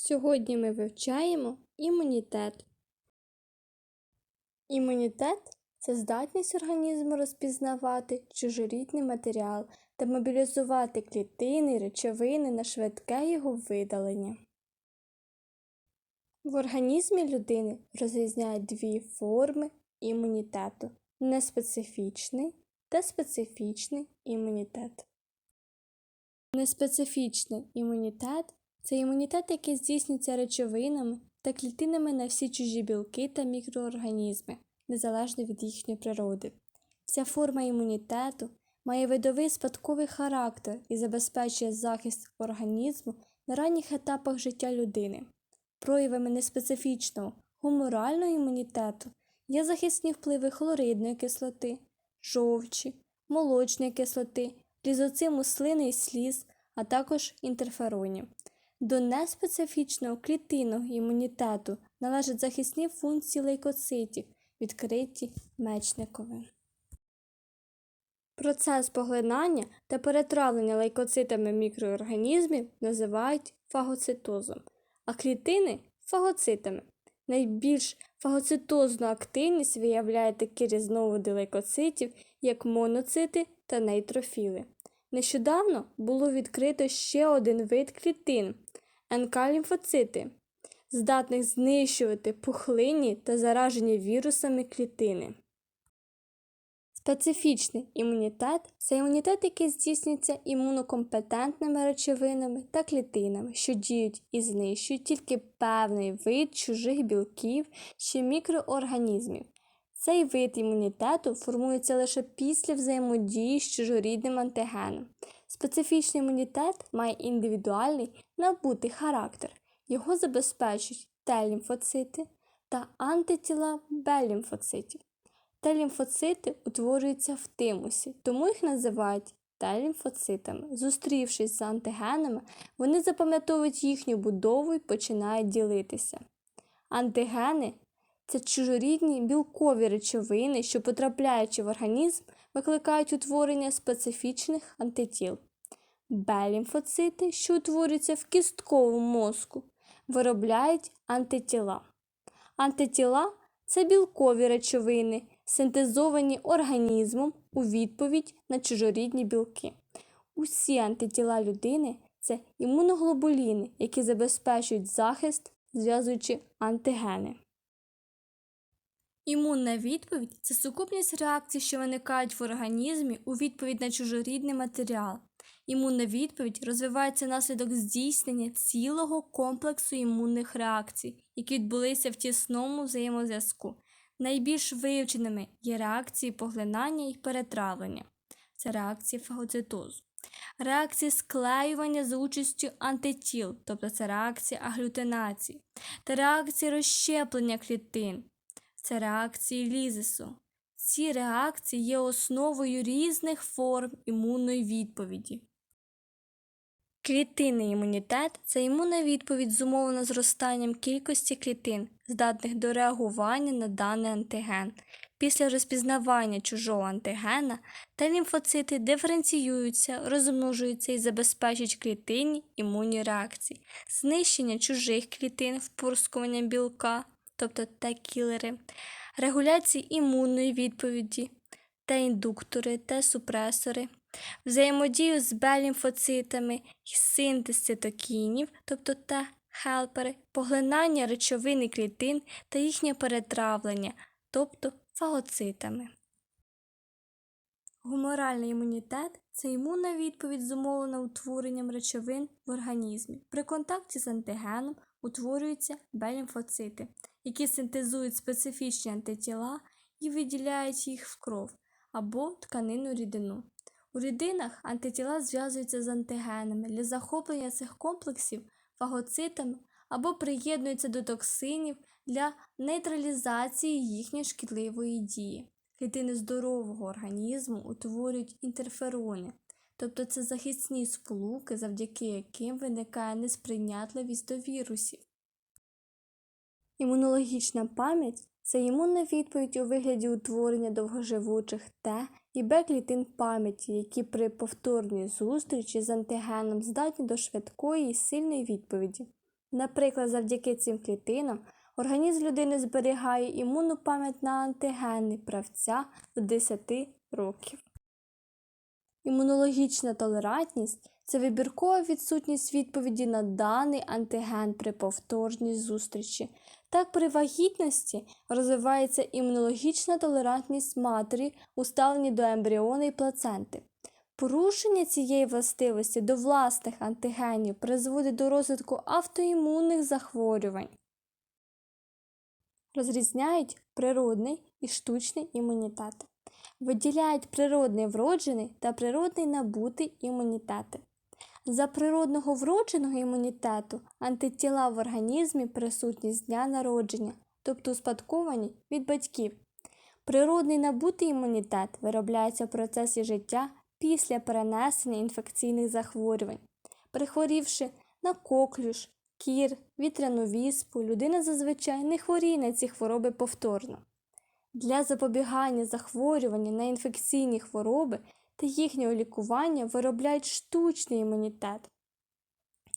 Сьогодні ми вивчаємо імунітет. Імунітет це здатність організму розпізнавати чужорідний матеріал та мобілізувати клітини і речовини на швидке його видалення. В організмі людини розрізняють дві форми імунітету неспецифічний та специфічний імунітет. Неспецифічний імунітет це імунітет, який здійснюється речовинами та клітинами на всі чужі білки та мікроорганізми, незалежно від їхньої природи. Ця форма імунітету має видовий спадковий характер і забезпечує захист організму на ранніх етапах життя людини. Проявами неспецифічного гуморального імунітету є захисні впливи хлоридної кислоти, жовчі, молочної кислоти, лізоциму слини і сліз, а також інтерферонів. До неспецифічного клітинного імунітету належать захисні функції лейкоцитів, відкриті мечниковим. Процес поглинання та перетравлення лейкоцитами мікроорганізмів називають фагоцитозом, а клітини фагоцитами. Найбільш фагоцитозну активність виявляє такі різновиди лейкоцитів, як моноцити та нейтрофіли. Нещодавно було відкрито ще один вид клітин НК-лімфоцити, здатних знищувати пухлинні та заражені вірусами клітини. Специфічний імунітет це імунітет, який здійснюється імунокомпетентними речовинами та клітинами, що діють і знищують тільки певний вид чужих білків чи мікроорганізмів. Цей вид імунітету формується лише після взаємодії з чужорідним антигеном. Специфічний імунітет має індивідуальний набутий характер. Його забезпечують Т-лімфоцити та антитіла Б-лімфоцитів. Т-лімфоцити утворюються в тимусі, тому їх називають Т-лімфоцитами. Зустрівшись з антигенами, вони запам'ятовують їхню будову і починають ділитися. Антигени це чужорідні білкові речовини, що, потрапляючи в організм, викликають утворення специфічних антитіл. Б-лімфоцити, що утворюються в кістковому мозку, виробляють антитіла. Антитіла це білкові речовини, синтезовані організмом у відповідь на чужорідні білки. Усі антитіла людини це імуноглобуліни, які забезпечують захист, зв'язуючи антигени. Імунна відповідь це сукупність реакцій, що виникають в організмі у відповідь на чужорідний матеріал. Імунна відповідь розвивається внаслідок здійснення цілого комплексу імунних реакцій, які відбулися в тісному взаємозв'язку. Найбільш вивченими є реакції поглинання і перетравлення це реакції фагоцитозу. Реакції склеювання за участю антитіл, тобто це реакція аглютинації, та реакції розщеплення клітин це реакції лізису. Ці реакції є основою різних форм імунної відповіді. Клітинний імунітет це імунна відповідь зумовлена зростанням кількості клітин, здатних до реагування на даний антиген. Після розпізнавання чужого антигена та лімфоцити диференціюються, розмножуються і забезпечують клітинні імунні реакції, знищення чужих клітин впорскуванням білка, тобто Т-кілери, регуляції імунної відповіді, Т-індуктори, Т-супресори, взаємодію з Б-лімфоцитами, синтез цитокінів, тобто Т-хелпери, поглинання речовин і клітин та їхнє перетравлення, тобто фагоцитами. Гуморальний імунітет це імунна відповідь, зумовлена утворенням речовин в організмі. При контакті з антигеном утворюються Б-лімфоцити, які синтезують специфічні антитіла і виділяють їх в кров або тканинну рідину. У рідинах антитіла зв'язуються з антигенами для захоплення цих комплексів фагоцитами або приєднуються до токсинів для нейтралізації їхньої шкідливої дії. Клітини здорового організму утворюють інтерферони, тобто це захисні сполуки, завдяки яким виникає несприйнятливість до вірусів. Імунологічна пам'ять це імунна відповідь у вигляді утворення довгоживучих Т і Б клітин пам'яті, які при повторній зустрічі з антигеном здатні до швидкої і сильної відповіді. Наприклад, завдяки цим клітинам організм людини зберігає імунну пам'ять на антигени правця до 10 років. Імунологічна толерантність це вибіркова відсутність відповіді на даний антиген при повторній зустрічі. Так, при вагітності розвивається імунологічна толерантність матері у ставленні до ембріону і плаценти. Порушення цієї властивості до власних антигенів призводить до розвитку автоімунних захворювань. Розрізняють природний і штучний імунітети. Виділяють природний вроджений та природний набутий імунітети. За природного вродженого імунітету антитіла в організмі присутні з дня народження, тобто успадковані від батьків. Природний набутий імунітет виробляється в процесі життя після перенесення інфекційних захворювань. Прихворівши на коклюш, кір, вітряну віспу, людина зазвичай не хворіє на ці хвороби повторно. Для запобігання захворювання на інфекційні хвороби та їхнього лікування виробляють штучний імунітет.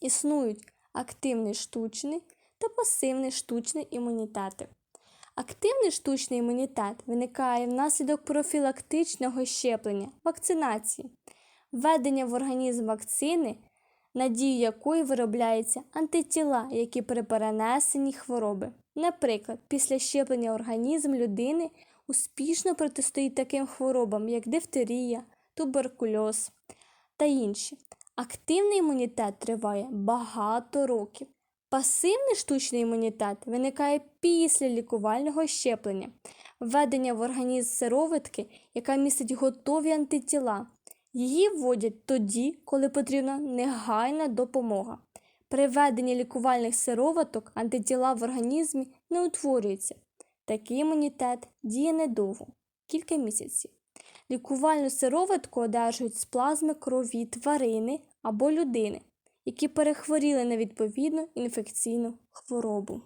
Існують активний штучний та пасивний штучний імунітети. Активний штучний імунітет виникає внаслідок профілактичного щеплення, вакцинації, введення в організм вакцини, надію якої виробляються антитіла, які при перенесенні хвороби. Наприклад, після щеплення організм людини успішно протистоїть таким хворобам, як дифтерія, туберкульоз та інші. Активний імунітет триває багато років. Пасивний штучний імунітет виникає після лікувального щеплення, введення в організм сировитки, яка містить готові антитіла. Її вводять тоді, коли потрібна негайна допомога. При введенні лікувальних сироваток антитіла в організмі не утворюються. Такий імунітет діє недовго кілька місяців. Лікувальну сироватку одержують з плазми крові тварини або людини, які перехворіли на відповідну інфекційну хворобу.